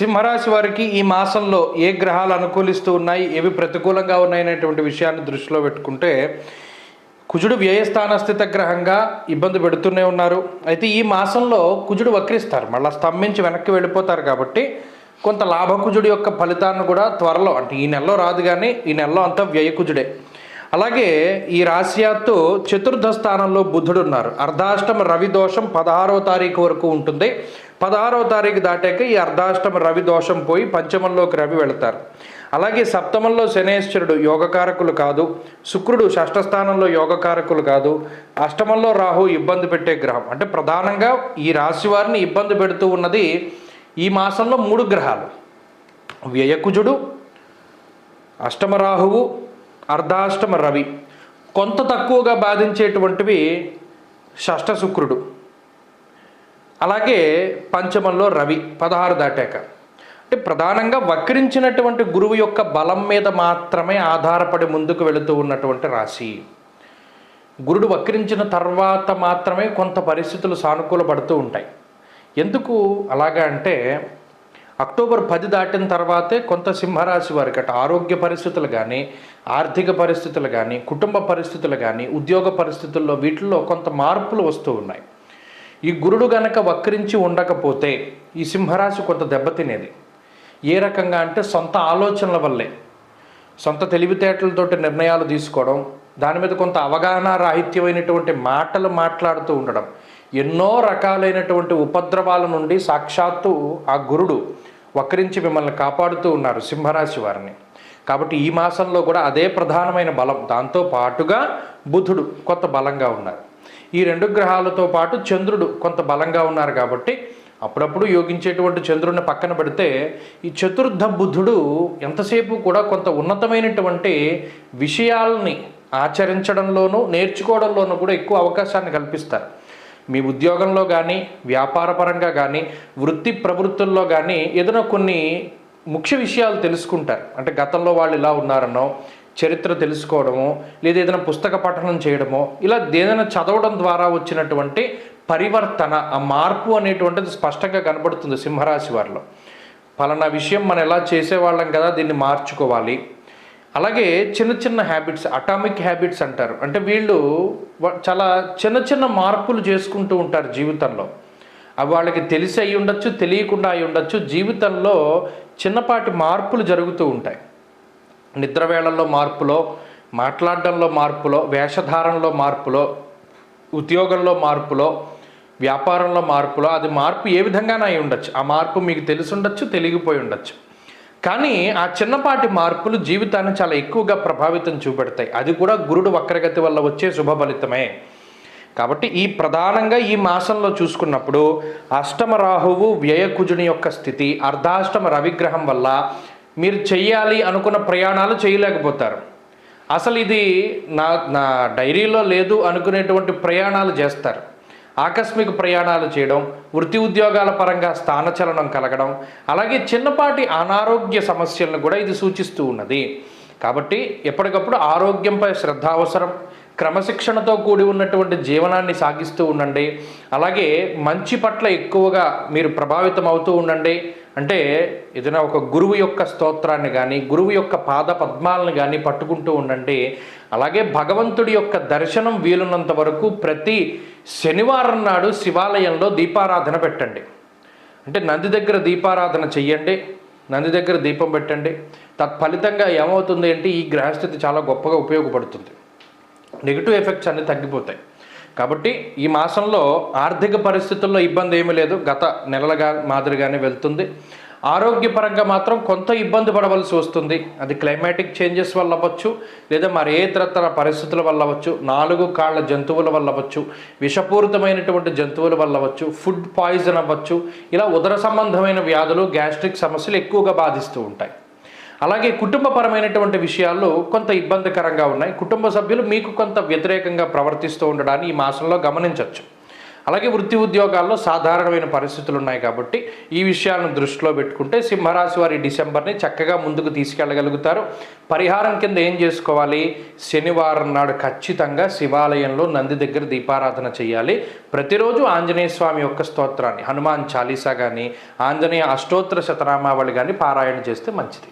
సింహరాశి వారికి ఈ మాసంలో ఏ గ్రహాలు అనుకూలిస్తూ ఉన్నాయి ఏవి ప్రతికూలంగా ఉన్నాయి అనేటువంటి విషయాన్ని దృష్టిలో పెట్టుకుంటే కుజుడు వ్యయస్థానస్థిత గ్రహంగా ఇబ్బంది పెడుతూనే ఉన్నారు. అయితే ఈ మాసంలో కుజుడు వక్రిస్తారు. మళ్ళీ స్తంభించి వెనక్కి వెళ్ళిపోతారు కాబట్టి కొంత లాభకుజుడి యొక్క ఫలితాన్ని కూడా త్వరలో అంటే ఈ నెలలో రాదు కానీ ఈ నెలలో అంతా వ్యయకుజుడే అలాగే ఈ రాశియాత్తు చతుర్థ స్థానంలో బుధుడు ఉన్నారు అర్ధాష్టమ రవి దోషం పదహారవ తారీఖు వరకు ఉంటుంది. పదహారవ తారీఖు దాటాక ఈ అర్ధాష్టమ రవి దోషం పోయి పంచమంలోకి రవి వెళతారు. అలాగే సప్తమంలో శనేశ్వరుడు యోగకారకులు కాదు. శుక్రుడు షష్ఠస్థానంలో యోగకారకులు కాదు. అష్టమంలో రాహు ఇబ్బంది పెట్టే గ్రహం. అంటే ప్రధానంగా ఈ రాశి వారిని ఇబ్బంది పెడుతూ ఉన్నది ఈ మాసంలో మూడు గ్రహాలు. వ్యయకుజుడు అష్టమ రాహువు అర్ధాష్టమ రవి. కొంత తక్కువగా బాధించేటువంటివి షష్ట శుక్రుడు. అలాగే పంచమంలో రవి పదహారు దాటాక. అంటే ప్రధానంగా వక్రించినటువంటి గురువు యొక్క బలం మీద మాత్రమే ఆధారపడి ముందుకు వెళుతూ ఉన్నటువంటి రాశి. గురుడు వక్రించిన తర్వాత మాత్రమే కొంత పరిస్థితులు సానుకూలపడుతూ ఉంటాయి. ఎందుకు అలాగా అంటే అక్టోబర్ పది దాటిన తర్వాతే కొంత సింహరాశి వారికి అటు ఆరోగ్య పరిస్థితులు కానీ ఆర్థిక పరిస్థితులు కానీ కుటుంబ పరిస్థితులు కానీ ఉద్యోగ పరిస్థితుల్లో వీటిల్లో కొంత మార్పులు వస్తూ ఉన్నాయి. ఈ గురుడు గనక వక్రించి ఉండకపోతే ఈ సింహరాశి కొంత దెబ్బతినేది. ఏ రకంగా అంటే సొంత ఆలోచనల వల్లే. సొంత తెలివితేటలతోటి నిర్ణయాలు తీసుకోవడం దాని మీద కొంత అవగాహన రాహిత్యమైనటువంటి మాటలు మాట్లాడుతూ ఉండడం ఎన్నో రకాలైనటువంటి ఉపద్రవాల నుండి సాక్షాత్తు ఆ గురుడు వక్రించి మిమ్మల్ని కాపాడుతూ ఉన్నారు సింహరాశి వారిని. కాబట్టి ఈ మాసంలో కూడా అదే ప్రధానమైన బలం. దాంతో పాటుగా బుధుడు కొంత బలంగా ఉన్నారు. ఈ రెండు గ్రహాలతో పాటు చంద్రుడు కొంత బలంగా ఉన్నారు కాబట్టి అప్పుడప్పుడు యోగించేటువంటి చంద్రుడిని పక్కన పెడితే ఈ చతుర్థ బుధుడు ఎంతసేపు కూడా కొంత ఉన్నతమైనటువంటి విషయాల్ని ఆచరించడంలోనూ నేర్చుకోవడంలోనూ కూడా ఎక్కువ అవకాశాన్ని కల్పిస్తారు. మీ ఉద్యోగంలో కానీ వ్యాపారపరంగా కానీ వృత్తి ప్రవృత్తుల్లో కానీ ఏదైనా కొన్ని ముఖ్య విషయాలు తెలుసుకుంటారు. అంటే గతంలో వాళ్ళు ఇలా ఉన్నారనో చరిత్ర తెలుసుకోవడము లేదా ఏదైనా పుస్తక పఠనం చేయడమో ఇలా ఏదైనా చదవడం ద్వారా వచ్చినటువంటి పరివర్తన ఆ మార్పు అనేటువంటిది స్పష్టంగా కనబడుతుంది సింహరాశి వారిలో. ఫలానా విషయం మనం ఎలా చేసేవాళ్ళం కదా దీన్ని మార్చుకోవాలి. అలాగే చిన్న చిన్న హ్యాబిట్స్ అటామిక్ హ్యాబిట్స్ అంటారు. అంటే వీళ్ళు చాలా చిన్న చిన్న మార్పులు చేసుకుంటూ ఉంటారు జీవితంలో. అవి వాళ్ళకి తెలిసి అయి ఉండొచ్చు తెలియకుండా అయి ఉండొచ్చు. జీవితంలో చిన్నపాటి మార్పులు జరుగుతూ ఉంటాయి. నిద్ర వేళల్లో మార్పులో మాట్లాడడంలో మార్పులో వేషధారణలో మార్పులో ఉద్యోగంలో మార్పులో వ్యాపారంలో మార్పులో అది మార్పు ఏ విధంగానే అయి ఉండొచ్చు ఆ మార్పు మీకు తెలిసి ఉండొచ్చు తెలియకపోయి ఉండొచ్చు కానీ ఆ చిన్నపాటి మార్పులు జీవితాన్ని చాలా ఎక్కువగా ప్రభావితం చూపెడతాయి. అది కూడా గురుడు వక్రగతి వల్ల వచ్చే శుభ ఫలితమే. కాబట్టి ఈ ప్రధానంగా ఈ మాసంలో చూసుకున్నప్పుడు అష్టమ రాహువు వ్యయకుజుని యొక్క స్థితి అర్ధాష్టమ రవిగ్రహం వల్ల మీరు చెయ్యాలి అనుకున్న ప్రయాణాలు చేయలేకపోతారు. అసలు ఇది నా నా డైరీలో లేదు అనుకునేటువంటి ప్రయాణాలు చేస్తారు. ఆకస్మిక ప్రయాణాలు చేయడం వృత్తి ఉద్యోగాల పరంగా స్థానచలనం కలగడం అలాగే చిన్నపాటి అనారోగ్య సమస్యలను కూడా ఇది సూచిస్తూ ఉన్నది. కాబట్టి ఎప్పటికప్పుడు ఆరోగ్యంపై శ్రద్ధ అవసరం. క్రమశిక్షణతో కూడి ఉన్నటువంటి జీవనాన్ని సాగిస్తూ ఉండండి. అలాగే మంచి పట్ల ఎక్కువగా మీరు ప్రభావితం అవుతూ ఉండండి. అంటే ఏదైనా ఒక గురువు యొక్క స్తోత్రాన్ని కానీ గురువు యొక్క పాద పద్మాలను కానీ పట్టుకుంటూ ఉండండి. అలాగే భగవంతుడి యొక్క దర్శనం వీలున్నంత వరకు ప్రతి శనివారం నాడు శివాలయంలో దీపారాధన పెట్టండి. అంటే నంది దగ్గర దీపారాధన చెయ్యండి. నంది దగ్గర దీపం పెట్టండి. తత్ఫలితంగా ఏమవుతుంది అంటే ఈ గ్రహస్థితి చాలా గొప్పగా ఉపయోగపడుతుంది. నెగిటివ్ ఎఫెక్ట్స్ అన్నీ తగ్గిపోతాయి. కాబట్టి ఈ మాసంలో ఆర్థిక పరిస్థితుల్లో ఇబ్బంది ఏమీ లేదు. గత నెలలుగా మాదిరిగానే వెళ్తుంది. ఆరోగ్యపరంగా మాత్రం కొంత ఇబ్బంది పడవలసి వస్తుంది. అది క్లైమాటిక్ చేంజెస్ వల్ల అవ్వచ్చు లేదా మరి ఇతరతర పరిస్థితుల వల్ల అవ్వచ్చు నాలుగు కాళ్ళ జంతువుల వల్ల అవ్వచ్చు విషపూరితమైనటువంటి జంతువుల వల్ల అవ్వచ్చు ఫుడ్ పాయిజన్ అవ్వచ్చు ఇలా ఉదర సంబంధమైన వ్యాధులు గ్యాస్ట్రిక్ సమస్యలు ఎక్కువగా బాధిస్తూ ఉంటాయి. అలాగే కుటుంబపరమైనటువంటి విషయాల్లో కొంత ఇబ్బందికరంగా ఉన్నాయి. కుటుంబ సభ్యులు మీకు కొంత వ్యతిరేకంగా ప్రవర్తిస్తూ ఉండడాన్ని ఈ మాసంలో గమనించవచ్చు. అలాగే వృత్తి ఉద్యోగాల్లో సాధారణమైన పరిస్థితులు ఉన్నాయి కాబట్టి ఈ విషయాలను దృష్టిలో పెట్టుకుంటే సింహరాశి వారి డిసెంబర్ని చక్కగా ముందుకు తీసుకెళ్ళగలుగుతారు. పరిహారం కింద ఏం చేసుకోవాలి? శనివారం నాడు ఖచ్చితంగా శివాలయంలో నంది దగ్గర దీపారాధన చేయాలి. ప్రతిరోజు ఆంజనేయ స్వామి యొక్క స్తోత్రాన్ని హనుమాన్ చాలీసా కానీ ఆంజనేయ అష్టోత్తర శతనామావళి కానీ పారాయణ చేస్తే మంచిది.